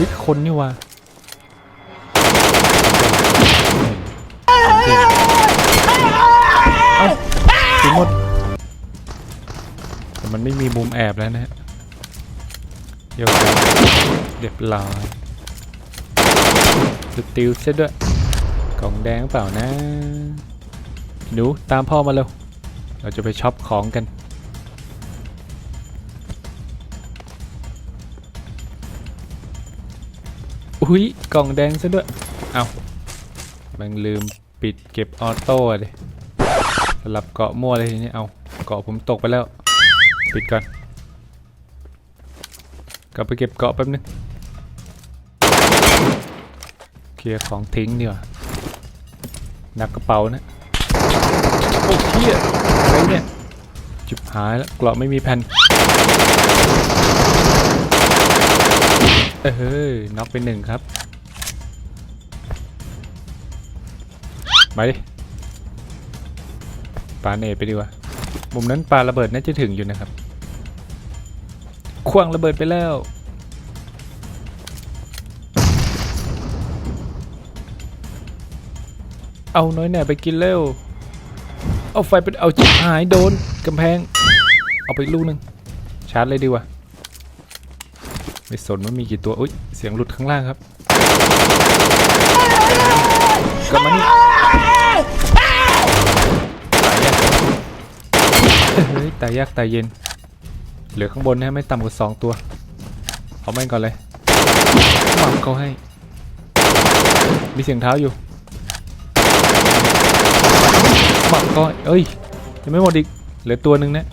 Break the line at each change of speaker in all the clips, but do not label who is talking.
วิคนนี่วะเอ้าถึงหมดแต่มันไม่มีมุมแอบแล้วนะฮะเดี๋ยวเรียบร้อยสติลเสร็จด้วยกล่องแดงเปล่านะหนูตามพ่อมาเร็วเราจะไปช็อปของกัน อุ้ยกล่องแดงซะด้วย เอามันลืมปิดเก็บออโต้อะดิสลับเกาะมั่วเลยทีนี้เอาเกาะผมตกไปแล้ว ปิดก่อน กลับไปเก็บเกาะแป๊บนึงเคลียร์ของทิ้งดีกว่าหนักกระเป๋านะโอ้เฮียอะไรเนี่ยจิบหายแล้วเกราะไม่มีแผ่น เอ้ยน็อกไปหนึ่งครับ มาดิปาเนตไปดีกว่า มุมนั้นปาระเบิดน่าจะถึงอยู่นะครับ ควางระเบิดไปแล้ว เอาน้อยแหน่ไปกินเร็ว เอาไฟไปเอาจิบหายโดนกำแพง เอาไปลูกหนึ่งชาร์จเลยดีกว่า ไม่สนว่ามีกี่ตัวอุ้ยเสียงหลุดข้างล่างครับกลับมานี่ตายยากเฮ้ยตายยากตายเย็น เหลือข้างบนนะไม่ต่ำกว่าสองตัว เอาแม่งก่อนเลยหมับเขาให้ มีเสียงเท้าอยู่หมับก็เอ้ยยังไม่หมดอีก เหลือตัวหนึ่งนะ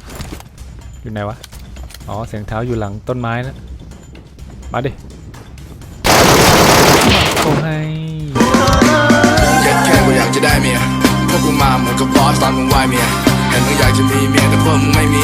อยู่ไหนวะ อ๋อ เสียงเท้าอยู่หลังต้นไม้นะ มาดิมาเขาให้
แค่แค่กูอยากจะได้เมียพวกกูมาเหมือนกับบอสตอนมึงไหวเมียเห็นมึงอยากจะมีเมียแต่พวกมึงไม่มี